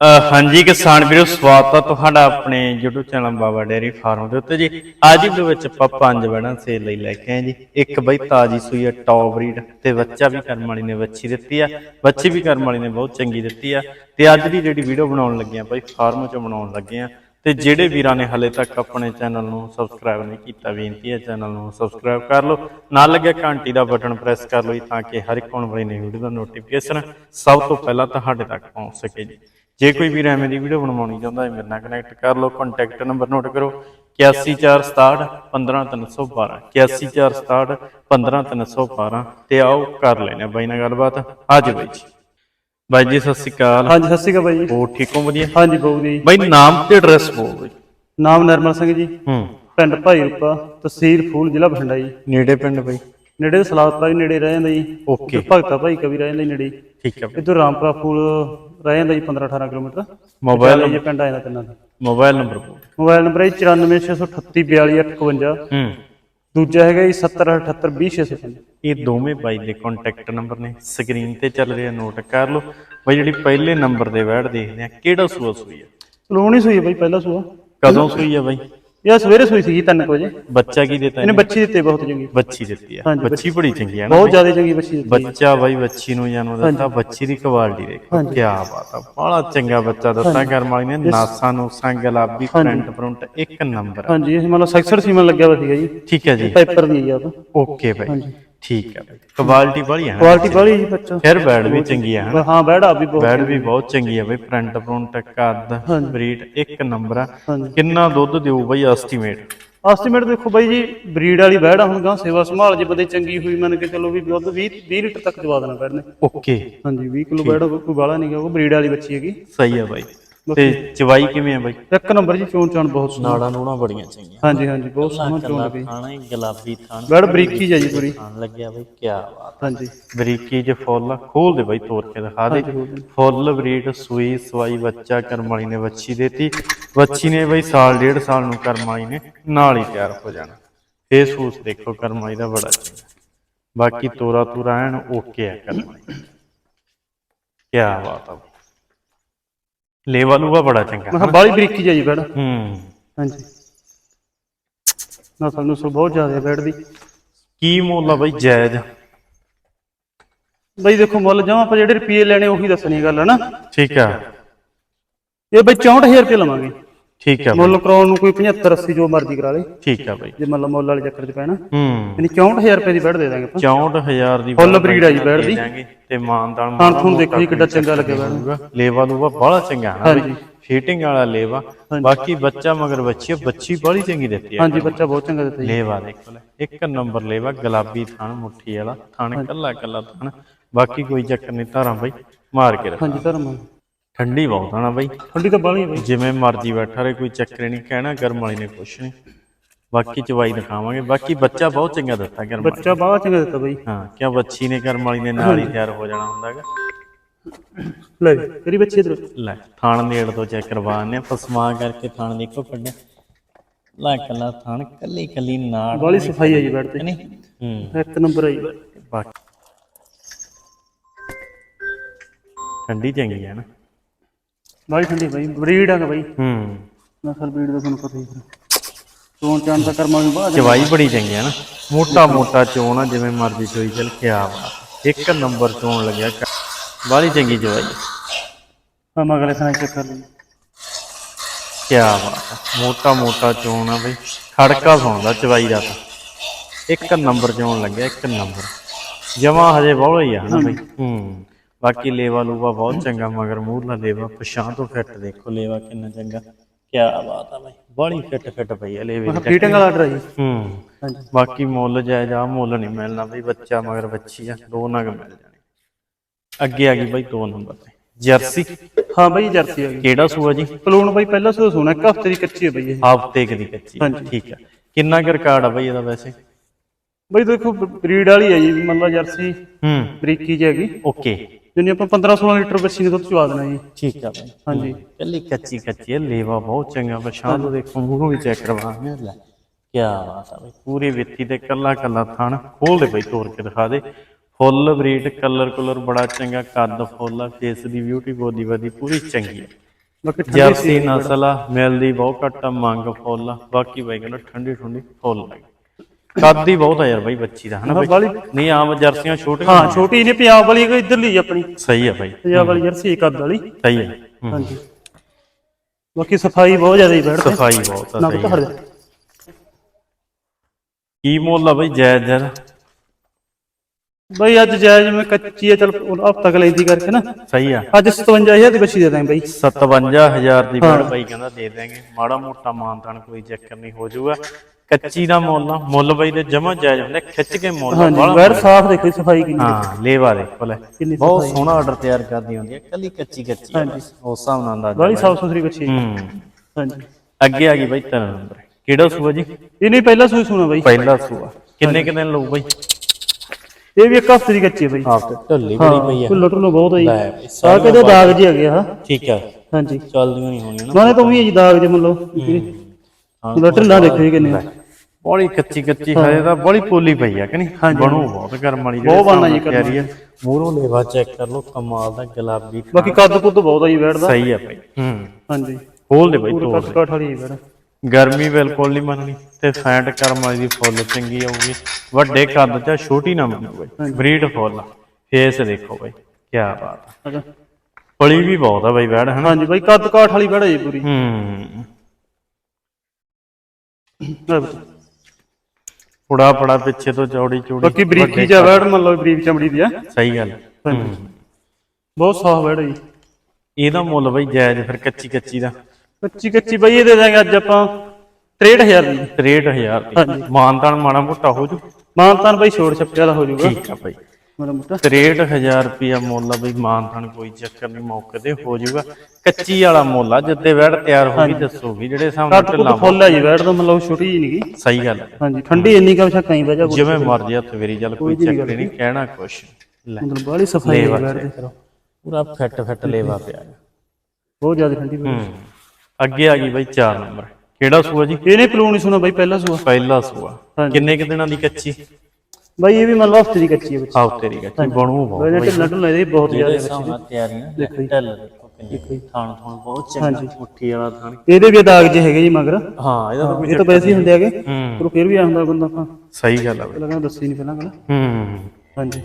ਹਾਂਜੀ ਕਿਸਾਨ ਵੀਰੋ, ਸਵਾਗਤ ਹੈ ਤੁਹਾਡਾ ਆਪਣੇ YouTube channel Baba dairy farm ਦੇ ਉੱਤੇ ਜੀ। ਅੱਜ ਦੀ ਵੀਡੀਓ ਵਿੱਚ ਆਪਾਂ ਪੰਜ ਬਣਾ ਸੇਲ ਲਈ ਲੈ ਕੇ ਆਏ ਜੀ। ਇੱਕ ਬਈ ਤਾਜੀ ਸੂਈ ਹੈ ਟੌਪ ਬਰੀਡ ਤੇ ਬੱਚਾ ਵੀ ਕਰਮ ਵਾਲੀ ਨੇ ਵੱਛੀ ਦਿੱਤੀ ਆ। ਬੱਚੀ ਵੀ ਕਰਮ ਵਾਲੀ ਨੇ ਬਹੁਤ ਚੰਗੀ ਦਿੱਤੀ ਆ। ਤੇ ਅੱਜ ਦੀ ਜਿਹੜੀ ਵੀਡੀਓ ਬਣਾਉਣ ਲੱਗੇ ਆ, ਬਈ ਫਾਰਮ ਚੋਂ ਬਣਾਉਣ ਲੱਗੇ ਆ। ਤੇ ਜਿਹੜੇ ਵੀਰਾਂ ਨੇ ਹਲੇ ਤੱਕ ਆਪਣੇ ਚੈਨਲ ਨੂੰ ਸਬਸਕ੍ਰਾਈਬ ਨਹੀਂ ਕੀਤਾ, ਬੇਨਤੀ ਹੈ ਚੈਨਲ ਨੂੰ ਸਬਸਕ੍ਰਾਈਬ ਕਰ ਲਓ। ਨਾਲ ਲੱਗਿਆ ਘੰਟੀ ਦਾ ਬਟਨ ਪ੍ਰੈਸ ਕਰ ਲਓ ਜੀ, ਤਾਂ ਕਿ ਹਰ ਇੱਕ ਆਉਣ ਵਾਲੀ ਨਵੀਂ ਵੀਡੀਓ ਦਾ ਨੋਟੀਫਿਕੇਸ਼ਨ ਸਭ ਤੋਂ ਪਹਿਲਾਂ ਤੁਹਾਡੇ ਤੱਕ ਪਹੁੰਚ ਸਕੇ ਜੀ। ਜੇ ਕੋਈ ਵੀਰ ਐਵੇਂ ਦੀ ਵੀਡੀਓ ਬਣਵਾਉਣੀ ਚਾਹੁੰਦਾ ਹੈ ਮੇਰੇ ਨਾਲ ਕਨੈਕਟ ਕਰ ਲਓ ਕੰਟੈਕਟ ਨੰਬਰ ਨੋਟ ਕਰੋ 8146 15312 8146 15312 ਤੇ ਆਓ ਕਰ ਲੈਣੇ ਬਾਈ ਨਾਲ ਗੱਲਬਾਤ। ਅੱਜ ਬਾਈ ਜੀ। ਬਾਈ ਜੀ ਸਤਿ ਸ਼੍ਰੀ ਅਕਾਲ। ਹਾਂਜੀ ਸਤਿ ਸ਼੍ਰੀ ਅਕਾਲ ਬਾਈ ਜੀ। ਹੋਰ ਠੀਕ ਹੋ? ਵਧੀਆ? ਹਾਂਜੀ ਬਾਊ ਜੀ। ਬਾਈ ਨਾਮ ਤੇ ਐਡਰੈਸ ਬੋਲ ਬਾਈ ਨਾਮ ਨਰਮਲ ਸਿੰਘ ਜੀ। ਹੂੰ। ਪਿੰਡ ਭਾਈ ਰੂਪਾ ਤਹਿਸੀਲ ਫੂਲ ਜ਼ਿਲ੍ਹਾ ਬਠਿੰਡਾ ਜੀ। ਨੇੜੇ ਪਿੰਡ ਬਾਈ। ਨੇੜੇ ਸਲਾਤ ਭਾਈ ਨੇੜੇ ਰਹਿ ਜਾਂਦਾ ਜੀ। ਓਕੇ ਭਗਤਾ ਭਾਈ ਕਵੀ ਰਹਿ ਜਾਂਦਾ ਜੀ ਨੇੜੇ। ਠੀਕ ਹੈ। ਇਧਰ ਰਾਮਪੁਰਾ ਫੂਲ ਰਹਿ ਜਾਂਦਾ ਜੀ 15 18 ਕਿਲੋਮੀਟਰ। ਮੋਬਾਈਲ ਜੀ ਪਿੰਡ ਆ ਜਾਂਦਾ ਤਿੰਨਾਂ ਦਾ। ਮੋਬਾਈਲ ਨੰਬਰ ਮੋਬਾਈਲ ਨੰਬਰ ਹੈ 9468342851 ਹੂੰ। ਦੂਜਾ ਹੈਗਾ ਜੀ 7078200605 ਇਹ ਦੋਵੇਂ ਬਾਈ ਦੇ ਕੰਟੈਕਟ ਨੰਬਰ ਨੇ। ਸਕਰੀਨ ਤੇ ਚੱਲ ਰਿਹਾ ਨੋਟ ਕਰ ਲਓ। ਬਾਈ ਜਿਹੜੀ ਪਹਿਲੇ ਨੰਬਰ ਦੇ ਵੈੜ ਦੇਖਦੇ ਆ ਕਿਹੜਾ ਸੂਆ ਸੂਈ ਆ? ਸਲੂਣੀ ਸੂਈ ਹੈ ਬਾਈ ਪਹਿਲਾ ਸੂਆ। ਕਦੋਂ ਸੂਈ ਆ ਬਾਈ? ਇਹ ਸਵੇਰੇ ਸੂਈ ਸੀ ਜੀ 3 ਵਜੇ। ਬੱਚਾ ਕੀ ਦਿੱਤਾ ਇਹਨੇ ਬੱਚੀ ਦਿੱਤੇ ਬਹੁਤ ਚੰਗੀ। ਬੱਚੀ ਦਿੱਤੀ ਆ। ਬੱਚੀ ਬੜੀ ਚੰਗੀ ਆ ਨਾ ਬਹੁਤ ਜ਼ਿਆਦਾ ਚੰਗੀ ਬੱਚੀ ਦਿੱਤੀ। ਬੱਚਾ ਬਾਈ ਬੱਚੀ ਨੂੰ ਜਨਮ ਦਿੱਤਾ ਬੱਚੀ ਦੀ ਕੁਆਲਿਟੀ ਦੇਖੋ। ਕੀ ਬਾਤ ਆ ਬੜਾ ਚੰਗਾ ਬੱਚਾ ਦਿੱਤਾ ਕਰਮ ਵਾਲੀ ਨੇ ਨਾਸਾਂ ਨੂੰ ਸੰਗ ਗੁਲਾਬੀ ਪ੍ਰਿੰਟ ਪ੍ਰਿੰਟ ਇੱਕ ਨੰਬਰ। ਹਾਂਜੀ ਇਹ ਮਤਲਬ ਸੈਕਸਰ ਸੀਮਨ ਲੱਗਿਆ ਹੋਇਆ ਸੀਗਾ ਜੀ। ਠੀਕ ਹੈ ਜੀ। ਪੈਪਰ ਜੀ ਆਪ ਓਕੇ ਬਾਈ। ਠੀਕ ਹੈ ਬਾਈ। ਕੁਆਲਿਟੀ ਬੜੀ ਹੈ ਨਾ। ਕੁਆਲਿਟੀ ਵਾਲੀ ਜੀ ਬੱਚਾ। ਫਿਰ ਬੈਡ ਵੀ ਚੰਗੀ ਹਨਾ? ਹਾਂ ਬੈੜਾ ਵੀ ਬਹੁਤ ਬੈਡ ਵੀ ਬਹੁਤ ਚੰਗੀ ਆ ਬਈ। ਪ੍ਰਿੰਟ ਪ੍ਰਿੰਟ ਕੱਦ ਬਰੀਡ ਇੱਕ ਨੰਬਰ ਆ। ਹਾਂਜੀ। ਕਿੰਨਾ ਦੁੱਧ ਦਿਓ ਬਈ ਐਸਟੀਮੇਟ ਐਸਟੀਮੇਟ ਦੇਖੋ ਬਾਈ ਜੀ ਬਰੀਡ ਵਾਲੀ ਬੈੜਾ ਹੁਣ ਗਾਂ ਸੇਵਾ ਸੰਭਾਲ ਜੇ ਬੰਦੇ ਚੰਗੀ ਹੋਈ ਮੰਨ ਕੇ ਚੱਲੋ ਵੀ ਦੁੱਧ 20 20 ਲੀਟਰ ਤੱਕ ਦਵਾ ਦੇਣਾ ਬੈੜ ਨੇ। ਓਕੇ ਹਾਂਜੀ 20 ਕਿਲੋ ਬੈੜਾ ਕੋਈ ਬਾਲਾ ਨਹੀਂਗਾ ਉਹ ਬਰੀਡ ਵਾਲੀ ਬੱਚੀ ਹੈਗੀ। ਸਹੀ ਆ ਬਾਈ। ਤੇ ਚਵਾਈ ਕਿਵੇਂ ਆ ਬਾਈ? ਇੱਕ ਨੰਬਰ ਜੀ ਚੋਣ ਚਾਣ ਬਹੁਤ ਸੋਹਣਾ। ਨਾੜਾਂ ਨੂੜਾਂ ਬੜੀਆਂ ਚੰਗੀਆਂ। ਹਾਂਜੀ ਹਾਂਜੀ ਬਹੁਤ ਸੋਹਣਾ ਚੋਣ ਲੱਗੀ। ਖਾਣਾ ਹੀ ਗੁਲਾਬੀ ਥਾਣ ਬੈੜ ਬਰੀਕੀ ਜੀ ਜੀ ਪੂਰੀ। ਖਾਣ ਲੱਗਿਆ ਬਈ ਕੀ ਬਾਤ। ਹਾਂਜੀ। ਬਰੀਕੀ ਚ ਫੁੱਲ ਖੋਲ ਦੇ ਬਾਈ ਤੋੜ ਕੇ ਦਿਖਾ ਦੇ। ਫੁੱਲ ਬਰੀਡ ਸੂਈ ਸਵਾਈ ਬੱਚਾ ਕਰਮ ਵਾਲੀ ਨੇ ਵੱਛੀ ਦੇਤੀ। ਵੱਛੀ ਨੇ ਬਈ ਸਾਲ ਡੇਢ ਸਾਲ ਨੂੰ ਕਰਮ ਵਾਲੀ ਨੇ ਨਾਲ ਹੀ ਤਿਆਰ ਹੋ ਜਾਣਾ। ਫੇਸ ਫੂਸ ਦੇਖੋ ਕਰਮ ਵਾਲੀ ਦਾ ਬੜਾ ਚੰਗਾ। ਬਾਕੀ ਤੋਰਾ ਤੁਰਾ ਐਨ ਓਕੇ ਆ ਕਰਮ ਵਾਲੀ। ਕੀ ਬਾਤ ਆ ਲੇਵਾ ਲੂਵਾ ਬੜਾ ਚੰਗਾ। ਮੈਂ ਕਿਹਾ ਬਾਲੀ ਬਰੀਕੀ ਜੀ ਬੈੜ ਹੂੰ। ਹਾਂਜੀ। ਨਸਲ ਨੁਸਲ ਬਹੁਤ ਜ਼ਿਆਦਾ ਬੈੜ ਦੀ। ਕੀ ਮੁੱਲ ਆ ਬਈ ਜਾਇਜ਼? ਬਈ ਦੇਖੋ ਮੁੱਲ ਜਮਾ ਆਪਾਂ ਜਿਹੜੇ ਰੁਪਏ ਲੈਣੇ ਉਹੀ ਦੱਸਣੀ ਗੱਲ ਹੈ ਨਾ। ਠੀਕ ਆ। ਇਹ ਬਈ 64000 ਰੁਪਏ ਲਵਾਂਗੇ। ਠੀਕ ਬਈ, ਮੁੱਲ ਕਰਾਉਣ ਨੂੰ ਕੋਈ 75 80 ਜੋ ਮਰਜ਼ੀ ਕਰਾ ਲੇ ਠੀਕ ਆ ਬਈ। ਜੇ ਮੰਨ ਲਓ ਮੁੱਲ ਵਾਲੇ ਚੱਕਰ 'ਚ ਪੈਣਾ। ਹੂੰ। ਯਾਨੀ 64000 ਰੁਪਏ ਦੀ ਬੈੜ ਦੇ ਦਾਂਗੇ ਆਪਾਂ। 64000 ਦੀ ਫੁੱਲ breed ਆ ਜੀ ਬੈੜ ਦੀ। ਤੇ ਮਾਨਦਾਨ ਖਾਣ ਖੂਣ ਦੇਖੋ ਜੀ ਕਿੱਡਾ ਚੰਗਾ ਨੂੰ ਲੇਵਾ ਲੂਵਾ ਬੜਾ ਚੰਗਾ ਹੈ ਹਾਂਜੀ। ਫੀਟਿੰਗ ਵਾਲਾ ਲੇਵਾ। ਬਾਕੀ ਬੱਚਾ ਮਗਰ ਬੱਚੀ ਬੱਚੀ ਬੜੀ ਚੰਗੀ ਦਿੱਤੀ ਹੈ ਹਾਂਜੀ ਬੱਚਾ ਬਹੁਤ ਚੰਗਾ ਦਿੱਤਾ ਜੀ। ਲੇਵਾ ਦੇਖੋ ਇੱਕ ਨੰਬਰ ਲੇਵਾ ਗੁਲਾਬੀ ਥਣ ਮੁੱਠੀ ਵਾਲਾ ਥਣ ਕੱਲਾ ਕੱਲਾ ਥਣ। ਬਾਕੀ ਕੋਈ ਚੱਕਰ ਨਹੀਂ ਧਾਰਾਂ ਬਾਈ ਮਾਰ ਕੇ ਰੱਖ ਹਾਂਜੀ ਧਰਮ ਠੰਡੀ ਬਹੁਤ ਆ ਨਾ ਬਾਈ। ਠੰਡੀ ਤਾਂ ਬਾਲੀ ਬਈ। ਜਿਵੇਂ ਮਰਜ਼ੀ ਬੈਠਾ ਰਹੇ ਕੋਈ ਚੱਕਰ ਨਹੀਂ ਕਹਿਣਾ ਗਰਮ ਵਾਲੀ ਨੇ ਕੁਛ ਨਹੀਂ। ਬਾਕੀ ਚਵਾਈ ਦਿਖਾਵਾਂਗੇ। ਬਾਕੀ ਬੱਚਾ ਬਹੁਤ ਚੰਗਾ ਦਿੱਤਾ ਗਰਮ ਵਾਲੀ ਬੱਚਾ ਬਹੁਤ ਚੰਗਾ ਦਿੱਤਾ ਬਈ। ਹਾਂ ਕਿਉਂ ਬੱਚੀ ਨੇ ਗਰਮ ਵਾਲੀ ਨੇ ਨਾਲ ਹੀ ਤਿਆਰ ਹੋ ਜਾਣਾ ਹੁੰਦਾਗਾ। ਲੈ ਤੇਰੀ ਬੱਚੀ ਇਧਰ। ਲੈ ਥਾਣ ਨੇੜ ਤੋਂ ਚੈੱਕ ਕਰਵਾਉਂਦੇ ਆ ਪਸਮਾ ਕਰਕੇ ਥਾਣ ਦੇਖੋ ਕੱਢਿਆ ਲੈ ਕੱਲਾ ਥਾਣ ਕੱਲੀ ਕੱਲੀ ਨਾੜ ਬਾਲੀ ਸਫ਼ਾਈ ਹੈ ਜੀ ਬੈੜ ਤੇ ਨਹੀਂ ਹੂੰ ਇੱਕ ਨੰਬਰ ਹੈ ਜੀ। ਬੈੜ ਬਾਕੀ। ਠੰਡੀ ਚੰਗੀ ਹੈ ਨਾ। ਬਾਲੀ ਠੰਡੀ ਬਈ ਬਰੀਡ ਆ ਬਈ। ਹੂੰ। ਨਸਲ ਬਰੀਡ ਦਾ ਤੁਹਾਨੂੰ ਪਤਾ ਹੀ ਹੈ ਚੋਣ ਚਾਣ ਦਾ ਕਰਮਾ ਵੀ ਬਾਅਦ ਚਵਾਈ ਬੜੀ ਚੰਗੀ ਹੈ ਨਾ। ਮੋਟਾ ਮੋਟਾ ਚੋਣ ਆ ਜਿਵੇਂ ਮਰਜ਼ੀ ਚੋਈ ਚੱਲ ਕਿਆ ਬਾਤ। ਇੱਕ ਨੰਬਰ ਚੋਣ ਲੱਗਿਆ। ਬਾਲੀ ਚੰਗੀ ਚਵਾਈ। ਆ ਮਗਲੇ ਥਾਂ ਚੈੱਕ ਕਰ ਲਈ। ਕਿਆ ਬਾਤ ਹੈ ਮੋਟਾ ਮੋਟਾ ਚੋਣ ਆ ਬਈ। ਖੜਕਾ ਸੁਣਦਾ ਚਵਾਈ ਦਾ ਤਾਂ। ਇੱਕ ਨੰਬਰ ਚੋਣ ਲੱਗਿਆ ਇੱਕ ਨੰਬਰ। ਜਮਾ ਹਜੇ ਬੌਲਾ ਹੀ ਆ ਹਨਾ ਬਈ। ਹੂੰ। ਬਾਕੀ ਲੇਵਾ ਲੂਵਾ ਬਹੁਤ ਚੰਗਾ ਮਗਰ ਮੂਹਰਲਾ ਲੇਵਾ ਪਛਾਂ ਤੋਂ ਫਿੱਟ ਦੇਖੋ ਲੇਵਾ ਕਿੰਨਾ ਚੰਗਾ। ਕਿਆ ਬਾਤ ਆ ਬਈ ਬੜੀ ਫਿੱਟ ਫਿੱਟ ਪਈ ਆ ਲੇਵੇ ਦੀ ਫੀਟਿੰਗ ਵਾਲਾ ਆਰਡਰ ਜੀ। ਹੂੰ ਹਾਂਜੀ ਬਾਕੀ ਮੁੱਲ ਜਾਇਜ਼ ਆ ਮੁੱਲ ਨਹੀਂ ਮਿਲਣਾ ਬਈ ਬੱਚਾ ਮਗਰ ਬੱਚੀ ਆ ਦੋ ਨਗ ਮਿਲ ਜਾਣੇ। ਅੱਗੇ ਆ ਗਈ ਬਈ ਦੋ ਨੰਬਰ ਤੇ ਜਰਸੀ। ਹਾਂ ਬਈ ਜਰਸੀ ਆ ਗਈ। ਕਿਹੜਾ ਸੂਆ ਜੀ? ਪਲੂਣ ਬਈ ਪਹਿਲਾਂ ਸੋ ਸੋਣਾ ਇੱਕ ਹਫ਼ਤੇ ਦੀ ਕੱਚੀ ਹੈ ਬਈ ਇਹ। ਹਫ਼ਤੇ ਕੁ ਦੀ ਕੱਚੀ ਹਾਂਜੀ। ਠੀਕ ਆ। ਕਿੰਨਾ ਕੁ ਰਿਕਾਰਡ ਆ ਬਈ ਇਹਦਾ ਵੈਸੇ? ਬਈ ਦੇਖੋ ਬਰੀਡ ਵਾਲੀ ਹੈ ਜੀ ਮੰਨ ਲਾ ਜਰਸੀ। ਹੂੰ। ਬਰੀਕੀ ਜੀ ਹੈਗੀ ਓਕੇ। ਜਿੰਨੀ ਆਪਾਂ 15 16 ਲੀਟਰ ਬੱਚੀ ਦੇ ਦੁੱਧ ਚਵਾ ਦੇਣਾ ਜੀ। ਠੀਕ ਆ ਬਈ। ਹਾਂਜੀ। ਕੱਲੀ ਕੱਚੀ ਕੱਚੀ ਹੈ ਲੇਵਾ ਬਹੁਤ ਚੰਗਾ ਪਛਾਣ ਤੋਂ ਦੇਖੋ ਮੂੰਹੋਂ ਵੀ ਚੈੱਕ ਕਰਵਾਉਂਦੇ ਲੈ ਕੀ ਬਾਤ ਆ ਬਈ। ਪੂਰੀ ਵਿੱਥੀ ਤੇ ਕੱਲਾ ਕੱਲਾ ਥਣ ਖੋਲ ਦੇ ਬਈ ਤੋੜ ਕੇ ਦਿਖਾ ਦੇ। ਫੁੱਲ ਬਰੀਡ ਕਲਰ ਕਲਰ ਬੜਾ ਚੰਗਾ ਕੱਦ ਫੁੱਲ ਫੇਸ ਦੀ ਬਿਊਟੀ ਬੋਡੀ ਵਾਦੀ ਪੂਰੀ ਚੰਗੀ ਹੈ ਬਾਕੀ ਠੰਡੀ ਜਰਸੀ ਨਸਲ ਆ ਮਿਲਦੀ ਬਹੁਤ ਘੱਟ ਆ, ਮੰਗ ਫੁੱਲ ਆ। ਬਾਕੀ ਬਾਈ ਕਹਿੰਦਾ ਠੰਡੀ ਠੰਡੀ ਫੁੱਲ ਆ। ਕੱਦ ਹੀ ਬਹੁਤ ਆ ਯਾਰ ਬਾਈ ਬੱਚੀ ਦਾ ਹਨਾ ਬਾਈ? ਵਾਲੀ ਨਹੀਂ ਆਮ ਜਰਸੀਆਂ ਛੋਟੀਆਂ ਹਾਂ ਛੋਟੀ ਨੇ ਪੰਜਾਬ ਵਾਲੀ ਕੋਈ ਇੱਧਰਲੀ ਆਪਣੀ। ਸਹੀ ਆ ਬਾਈ। ਪੰਜਾਬ ਵਾਲੀ ਜਰਸੀ ਕੱਦ ਵਾਲੀ। ਸਹੀ ਆ। ਹੂੰ। ਹਾਂਜੀ। ਬਾਕੀ ਸਫ਼ਾਈ ਬਹੁਤ ਜ਼ਿਆਦਾ ਹੀ ਬੈਠ ਸਫ਼ਾਈ ਬਹੁਤ ਆ ਨਾ ਸਹੀ ਪਤਾ ਆ। ਹਟ ਜਾ। ਕੀ ਮੁੱਲ ਆ ਬਾਈ ਜਾਇਜ਼ ਜਰ ਬਈ ਅੱਜ ਜਾਇਜ਼ ਮੈਂ ਕੱਚੀ ਆ ਚਲ ਹਫਤਾ ਕ ਲੈਂਦੀ ਕਰਕੇ ਨਾ। ਸਹੀ ਆ। ਅੱਜ 57000 ਦੀ ਬੱਚੀ ਦੇ ਦਾਂ ਬਈ। 57000 ਦੀ ਬੜ ਬਾਈ ਕਹਿੰਦਾ ਦੇ ਦੇਾਂਗੇ ਮਾੜਾ ਮੋਟਾ ਮਾਨਤਾਨ ਕੋਈ ਚੱਕਰ ਨਹੀਂ ਹੋ ਜਾਊਗਾ। ਕੱਚੀ ਦਾ ਮੁੱਲ ਆ ਮੁੱਲ ਬਾਈ ਦੇ ਜਮਾ ਜਾਇਜ਼ ਹੁੰਦਾ ਖਿੱਚ ਕੇ ਮੁੱਲ ਹਾਂਜੀ ਬੈਠ ਸਾਫ਼ ਦੇਖੋ ਸਫ਼ਾਈ ਕਿੰਨੀ ਹਾਂ ਲੇਵਾ ਦੇਖੋ ਲੈ ਕਿੰਨੀ ਬਹੁਤ ਸੋਹਣਾ ਆਰਡਰ ਤਿਆਰ ਕਰਦੀ ਹੁੰਦੀ ਹੈ ਕੱਲੀ ਕੱਚੀ ਕੱਚੀ ਬਸ, ਉਸ ਹਿਸਾਬ ਨਾਲ ਅੰਦਾਜ਼ਾ ਬੜੀ ਸਾਫ਼ ਸੁਥਰੀ ਹੈ। ਹੂੰ। ਹਾਂਜੀ। ਅੱਗੇ ਆ ਗਈ ਬਾਈ ਤਿੰਨ ਨੰਬਰ। ਕਿਹੜਾ ਸੂਆ ਜੀ? ਇਹ ਨਹੀਂ ਪਹਿਲਾ ਸੂਈ ਸੁਣਾ ਬਈ। ਪਹਿਲਾ ਸੂਆ। ਕਿੰਨੇ ਕਿੰਨੇ ਲਊ ਬਾਈ? ਇਹ ਵੀ ਇੱਕ ਹਫ਼ਤੇ ਦੀ ਕੱਚੀ ਹੈ ਬਈ। ਤੇ ਢੱਲੀ ਬੜੀ ਪਈ ਆ। ਕੁੱਲੋ ਟੁੱਲੋ ਬਹੁਤ ਹੈ ਬਈ, ਸਾਹ ਕਦੇ ਦਾਗ ਜੀ ਆ। ਗਿਆ ਹਾਂ ਠੀਕ ਆ। ਹਾਂਜੀ। ਚੱਲਦੀਆਂ ਨਹੀਂ ਹੋਣੀਆਂ ਨਾ। ਨਾਲੇ ਤਾਂ ਵੀ ਹੈ ਜੀ ਦਾਗ ਜੇ ਮੰਨ ਲਓ। ਕੁੱਲੋ ਢਿੱਲਾ ਦੇਖੋ ਜੀ ਕਿੰਨੇ ਬੜੀ ਕੱਚੀ ਕੱਚੀ ਹਜੇ ਤਾਂ ਬੜੀ ਪੋਲੀ ਪਈ ਆ ਕਿ ਨਹੀਂ? ਬਣੂ ਬਹੁਤ ਗਰਮ ਵਾਲੀ ਬਹੁਤ ਬਣਨਾ ਜੀ ਕਹਿ ਰਹੀ ਹੈ ਮੂਹਰੋਂ ਲੇਵਾ ਚੈੱਕ ਕਰ ਲਓ ਕਮਾਲ ਦਾ ਗੁਲਾਬੀ ਬਾਕੀ ਕੱਦ ਕੁੱਦ ਬਹੁਤ ਆ ਜੀ ਬੈਠਦਾ ਸਹੀ ਆ ਬਾਈ ਹੂੰ। ਹਾਂਜੀ। ਖੋਲ ਦੇ ਬਾਈ ਪੂਰੇ ਤੋੜ ਕੱਟ ਕਾਠ ਵਾਲੀ ਬੈਠ। ਗਰਮੀ ਬਿਲਕੁਲ ਨਹੀਂ ਮੰਨਣੀ ਤੇ ਫੈਂਟ ਕਰਮ ਵਾਲੀ ਦੀ ਫੁੱਲ ਚੰਗੀ ਆਊਗੀ। ਵੱਡੇ ਕੱਦ ਚ ਛੋਟੀ ਨਾ ਮੰਨੋ ਬਾਈ ਬਰੀਡ ਫੁੱਲ ਫੇਸ ਦੇਖੋ ਬਾਈ ਕੀ ਬਾਤ ਆ। ਪਲੀ ਵੀ ਬਹੁਤ ਆ ਬਾਈ ਬੈੜ ਹਨਾ? ਹਾਂਜੀ ਬਾਈ ਕੱਦ ਕਾਠ ਵਾਲੀ ਬੈਠ ਹੈ ਜੀ ਪੂਰੀ। ਹੂੰ। ਲੈ। ਫੁੜਾ ਫੜਾ ਪਿੱਛੇ ਤੋਂ ਚੌੜੀ ਚੌੜੀ ਬਾਕੀ ਬਰੀਕੀ ਜਾ ਬੈਠ ਮੰਨ ਲਓ ਬਰੀਕ ਚਮੜੀ ਦੀ ਆ। ਸਹੀ ਗੱਲ। ਹਾਂਜੀ। ਬਹੁਤ ਸਾਫ਼ ਹੈ ਜੀ ਇਹਦਾ ਮੁੱਲ ਬਾਈ ਜਾਇਜ਼ ਫਿਰ ਕੱਚੀ ਕੱਚੀ ਦਾ। ਕੱਚੀ ਕੱਚੀ ਬਈ ਇਹ ਦੇ ਦਾਂਗੇ ਅੱਜ ਆਪਾਂ 63000 ਦੀ। 63000 ਦੀ। ਮਾਨਤਾਨ ਮਾੜਾ ਮੋਟਾ ਹੋ ਜੂ। ਮਾਨਤਾਨ ਬਾਈ ਛੋੜ ਛੱਪੇ ਵਾਲਾ ਹੋ ਜਾਊਗਾ ਠੀਕ ਆ ਬਾਈ। ਮਾੜਾ ਮੋਟਾ 63000 ਰੁਪਿਆ ਮੁੱਲ ਆ ਬਈ ਮਾਨਤਾਨ ਕੋਈ ਚੱਕਰ ਨਹੀਂ ਮੌਕੇ ਤੇ ਹੋ ਜਾਊਗਾ। ਕੱਚੀ ਵਾਲਾ ਮੁੱਲ ਆ ਜਿੱਦੇ ਵੜ ਤਿਆਰ ਹੋ ਗਈ ਦੱਸੋਗੀ ਜਿਹੜੇ ਸਾਹਮਣੇ ਕੁੱਦ ਫੁੱਲ ਹੈ ਜੀ ਬੈਠ ਦਾ ਮਤਲਬ ਛੋਟੀ ਜੀ ਨਹੀਂਗੀ ਸਹੀ ਗੱਲ ਹਾਂਜੀ ਠੰਡੀ ਇੰਨੀ ਕਮ ਸ਼ੱਕ ਨਹੀਂ ਵਜਾ ਜਿਵੇਂ ਮਰਜ਼ੀ ਹੱਥ ਵੇਰੀ ਚੱਲ ਕੋਈ ਚੱਕਰ ਨਹੀਂ ਕਹਿਣਾ ਕੁਛ ਲੈ ਮਤਲਬ ਬਾਹਲੀ ਸਫ਼ਾਈ ਹੈ check ਕਰੋ। ਪੂਰਾ ਫਿੱਟ ਫਿੱਟ ਲੇਵਾ ਪਿਆ। ਬਹੁਤ ਜ਼ਿਆਦਾ ਠੰਡੀ ਹੂੰ। ਅੱਗੇ ਆ ਗਈ ਬਈ 4 ਨੰਬਰ। ਕਿਹੜਾ ਸੂਆ ਜੀ? ਇਹਨੇ ਪਲੂਣ ਨਹੀਂ ਸੁਣਾ ਬਾਈ ਪਹਿਲਾ ਸੂਆ। ਪਹਿਲਾ ਸੂਆ। ਕਿੰਨੇ ਕਿ ਦਿਨਾਂ ਦੀ ਕੱਚੀ? ਬਾਈ ਇਹ ਵੀ ਮੰਨ ਲਓ ਹਫ਼ਤੇ ਦੀ ਕੱਚੀ ਹੈ ਬੱਚੀ ਹਫ਼ਤੇ ਦੀ ਕੱਚੀ ਬਣੂ ਬਹੁਤ। ਇਹਨੇ ਢਿੱਲਾ ਢਿੱਲਾ ਇਹਦੇ ਬਹੁਤ ਜ਼ਿਆਦਾ ਬੱਚੀ ਸਾਹਮਣਾ ਤਿਆਰੀਆਂ ਦੇਖੋ ਢੱਲ ਦੇਖੋ ਕਿੰਨੀ ਥਾਣ ਥਾਣ ਬਹੁਤ ਚੰਗਾ ਮੁੱਠੀ ਵਾਲਾ ਥਾਣ ਇਹਦੇ ਵੀ ਦਾਗ ਜੇ ਹੈਗੇ ਜੀ ਮਗਰ। ਹਾਂ ਇਹਦਾ ਤਾਂ ਕੋਈ ਇਹ ਤਾਂ ਵੈਸੇ ਹੀ ਹੁੰਦੇ ਹੈਗੇ। ਪਰ ਫਿਰ ਵੀ ਆਉਂਦਾ ਬੰਦਾ ਆਪਾਂ। ਸਹੀ ਗੱਲ ਆ ਕਹਿੰਦਾ ਦੱਸੀ ਨਹੀਂ ਪਹਿਲਾਂ ਗੱਲ। ਹੂੰ। ਹਾਂਜੀ।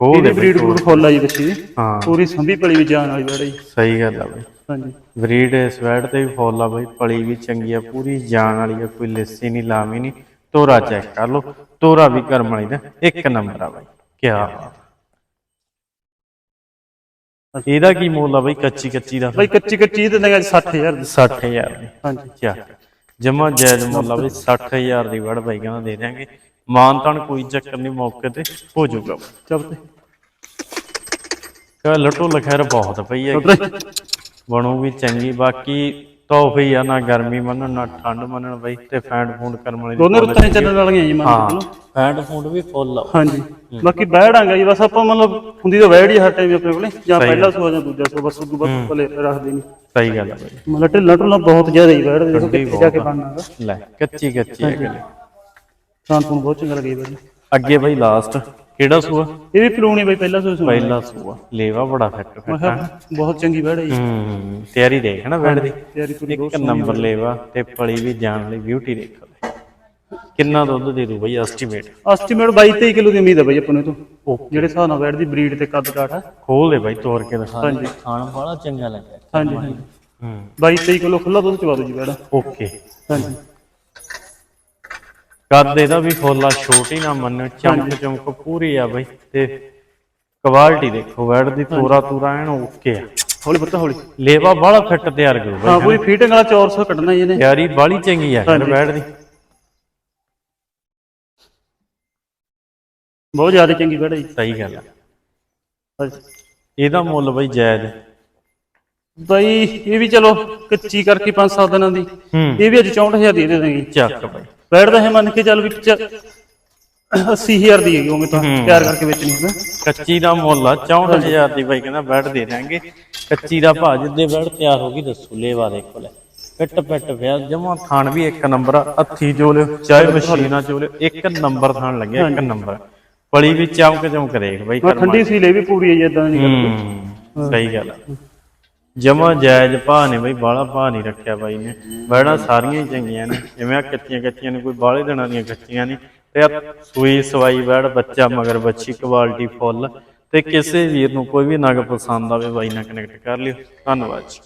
ਉਹ ਇਹਦੀ ਬਰੀਡ ਬਰੂਡ ਫੁੱਲ ਆ ਜੀ ਬੱਚੀ ਦੀ। ਹਾਂ। ਪੂਰੀ ਸੰਭੀ ਪਲੀ ਵੀ ਜਾਨ ਵਾਲੀ ਬੜੀ। ਸਹੀ ਗੱਲ ਆ ਬਈ। ਹਾਂਜੀ। ਬਰੀਡ ਸਵੈਟ ਤੇ ਵੀ ਫੁੱਲ ਆ ਬਈ ਪਲੀ ਵੀ ਚੰਗੀ ਆ ਪੂਰੀ ਜਾਨ ਵਾਲੀ ਆ ਕੋਈ ਲਿੱਸੀ ਨਹੀਂ ਲਾਵੀ ਨਹੀਂ ਤੋਰਾ ਚੈੱਕ ਕਰ ਲਓ ਤੋਰਾ ਵੀ ਕਰਮ ਵਾਲੀ ਦਾ ਇੱਕ ਨੰਬਰ ਆ ਬਾਈ ਕੀ ਬਾਤ। ਇਹਦਾ ਕੀ ਮੁੱਲ ਆ ਬਈ ਕੱਚੀ ਕੱਚੀ ਦਾ? ਬਾਈ ਕੱਚੀ ਕੱਚੀ ਦੇ ਦਾਂਗੇ ਅੱਜ 60000 ਦੀ। 60000 ਦੀ। ਹਾਂਜੀ। ਕਿਆ ਜਮਾ ਜਾਇਜ਼ ਮੁੱਲ ਆ ਬਈ 60000 ਦੀ ਵੜ ਬਾਈ ਕਹਿੰਦਾ ਦੇ ਦਿਆਂਗੇ। ਮਾਨਤਾਨ ਕੋਈ ਚੱਕਰ ਨਹੀਂ ਮੌਕੇ ਤੇ ਹੋ ਜਾਊਗਾ। ਚੱਲ ਤੇ। ਕਹ ਲਟੋ ਲਖੈਰ ਬਹੁਤ ਪਈ ਹੈ ਬਣੂ ਵੀ ਚੰਗੀ ਬਾਕੀ ਤੋਹਫੇ ਆ ਨਾ ਗਰਮੀ ਮੰਨਣ ਨਾ ਠੰਡ ਮੰਨਣ ਬਈ ਤੇ ਫੈਂਡ ਫੂਡ ਕਰਮ ਵਾਲੀ ਦੋਨੇ ਰੁੱਤਾਂ ਚੱਲਣ ਵਾਲੀਆਂ ਜੀ ਮੰਨ ਲਓ ਫੈਂਡ ਫੂਡ ਵੀ ਫੁੱਲ ਆ। ਹਾਂਜੀ। ਬਾਕੀ ਬੈੜਾਂਗਾ ਜੀ ਬਸ ਆਪਾਂ ਮਤਲਬ ਹੁੰਦੀ ਤਾਂ ਬੈੜ ਹੀ ਹਰ ਟਾਈਮ ਆਪਣੇ ਕੋਲੇ ਜਾਂ ਪਹਿਲਾ ਸੋ ਜਾਂ ਦੂਜਾ ਸੋ ਬਸ ਉਦੋਂ ਬਸ ਭਲੇ ਰੱਖਦੇ ਨਹੀਂ ਸਹੀ ਗੱਲ ਆ ਬਈ। ਮਤਲਬ ਢਿੱਲਾ ਢੁੱਲਾ ਬਹੁਤ ਜ਼ਿਆਦਾ ਹੀ ਬੈੜ ਦੇਖੋ ਕਿੱਥੇ ਜਾ ਕੇ ਬਣਨਾਗਾ ਲੈ ਕੱਚੀ ਕੱਚੀ ਹੈ ਗਲੇ। ਨੂੰ ਬਹੁਤ ਚੰਗਾ ਲੱਗਿਆ ਬਾਈ। ਅੱਗੇ ਬਈ ਲਾਸਟ ਕਿਹੜਾ ਸੂਆ? ਇਹ ਵੀ ਪਲੂਣੀ ਬਾਈ ਪਹਿਲਾ ਸੋ ਸੁਣਾ ਪਹਿਲਾ ਸੂਆ। ਲੇਵਾ ਬੜਾ ਫਿੱਟ ਮੈਂ ਫਿੱਟ ਕਿਹਾ ਬਹੁਤ ਚੰਗੀ ਬੈੜ ਹੈ ਜੀ। ਹੂੰ ਤਿਆਰੀ ਦੇਖ ਨਾ ਬੈਠ ਦੀ। ਤਿਆਰੀ ਪੂਰੀ ਇੱਕ ਨੰਬਰ ਲੇਵਾ ਤੇ ਪਲੀ ਵੀ ਜਾਣ ਵਾਲੀ ਬਿਊਟੀ ਦੇਖੋ ਲੈ। ਕਿੰਨਾ ਦੁੱਧ ਦੇ ਦੂ ਬਈ ਐਸਟੀਮੇਟ ਐਸਟੀਮੇਟ 22 23 ਕਿਲੋ ਦੀ ਉਮੀਦ ਹੈ ਬਾਈ ਆਪਾਂ ਨੂੰ ਇਹ ਤੋਂ। ਜਿਹੜੇ ਹਿਸਾਬ ਨਾਲ ਬੈੜ ਦੀ ਬਰੀਡ ਤੇ ਕੱਦ ਕਾਠ ਹੈ ਖੋਲ ਦੇ ਬਾਈ ਤੋੜ ਕੇ ਦਿਖਾ ਹਾਂਜੀ। ਖਾਣ ਵਾਲਾ ਚੰਗਾ ਲੱਗਾ ਹਾਂਜੀ ਹਾਂਜੀ। ਹੂੰ। 22 23 ਕਿਲੋ ਖੁੱਲਾ ਦੁੱਧ ਚਵਾ ਦੋ ਜੀ ਬੈੜ। ਓਕੇ ਹਾਂਜੀ। ਕੱਦ ਇਹਦਾ ਵੀ ਫੁੱਲਾ ਛੋਟੀ ਨਾ ਮੰਨੋ ਚਮਕ ਚਮਕ ਪੂਰੀ ਆ ਬਈ ਤੇ ਕੁਆਲਿਟੀ ਦੇਖੋ ਵੈੜ ਦੀ ਤੋਰਾ ਤੂਰਾ ਐਨ ਓਕੇ ਆ। ਹੌਲੀ ਪੁੱਤ ਹੌਲੀ। ਲੇਵਾ ਬਾਹਲਾ ਫਿੱਟ ਤਿਆਰ ਕਰੂ ਬਈ। ਹਾਂ ਪੂਰੀ ਫੀਟਿੰਗ ਵਾਲਾ 400 ਕੱਢਣਾ ਇਹਨੇ। ਤਿਆਰੀ ਬਾਹਲੀ ਚੰਗੀ ਆ ਯਾਰ ਵੈੜ ਦੀ। ਬਹੁਤ ਜ਼ਿਆਦਾ ਚੰਗੀ ਜੀ। ਸਹੀ ਗੱਲ ਆ। ਇਹਦਾ ਮੁੱਲ ਬਈ ਜਾਇਜ਼ ਬਾਈ ਇਹ ਵੀ ਚਲੋ ਕੱਚੀ ਕਰਕੇ 5-7 ਦਿਨਾਂ ਦੀ। ਇਹ ਵੀ ਅੱਜ 64000 ਦੀ ਦੇ ਦਾਂਗੇ ਚੱਕ ਬਈ। ਦਾ ਇਹ ਮੰਨ ਕੇ ਚੱਲ ਵੀ 80000 ਦੀ ਹੈਗੀ ਉਵੇਂ ਤਾਂ ਤਿਆਰ ਕਰਕੇ ਵੇਚਣੀ ਹੁੰਦਾ ਕੱਚੀ ਦਾ ਮੁੱਲ ਆ 64000 ਦੀ ਬਾਈ ਕਹਿੰਦਾ ਬੈੜ ਦੇ ਦਾਂਗੇ ਕੱਚੀ ਦਾ ਭਾਅ ਜਿੱਦੇ ਬੈੜ ਤਿਆਰ ਹੋ ਗਈ ਦੱਸੋ ਲੇਵਾ ਦੇਖੋ ਲੈ ਪਿੱਟ ਪਿੱਟ ਪਿਆ ਜਮਾ ਥਾਣ ਵੀ ਇੱਕ ਨੰਬਰ ਆ ਹੱਥੀ ਚੋਲਿਓ ਚਾਹੇ ਮਸ਼ੀਨਾਂ ਚੋਲਿਓ ਇੱਕ ਨੰਬਰ ਥਾਣ ਲੱਗਿਆ ਇੱਕ ਨੰਬਰ। ਪਲੀ ਵੀ ਚਮਕ ਚਮਕ ਦੇਖ ਬਾਈ ਠੰਡੀ ਸੀ ਲੈ ਵੀ ਪੂਰੀ ਹੈ ਜੀ ਇਦਾਂ ਦੀ ਗੱਲ ਹੂੰ ਸਹੀ ਗੱਲ ਆ। ਜਮਾ ਜਾਇਜ਼ ਭਾਅ ਨੇ ਬਈ, ਬਾਹਲਾ ਭਾਅ ਨਹੀਂ ਰੱਖਿਆ ਬਾਈ ਨੇ। ਬੈੜਾਂ ਸਾਰੀਆਂ ਹੀ ਚੰਗੀਆਂ ਨੇ। ਜਿਵੇਂ ਆ ਕੱਚੀਆਂ ਕੱਚੀਆਂ ਨੇ, ਕੋਈ ਬਾਹਲੇ ਦਿਨਾਂ ਦੀਆਂ ਕੱਚੀਆਂ ਨੇ ਤੇ ਆ ਸੂਈ ਸਵਾਈ ਬੈੜ ਬੱਚਾ, ਮਗਰ ਬੱਚੀ ਕੁਆਲਿਟੀ ਫੁੱਲ। ਤੇ ਕਿਸੇ ਵੀਰ ਨੂੰ ਕੋਈ ਵੀ ਨਗ ਪਸੰਦ ਆਵੇ ਬਾਈ ਨਾਲ ਕਨੈਕਟ ਕਰ ਲਿਓ। ਧੰਨਵਾਦ ਜੀ।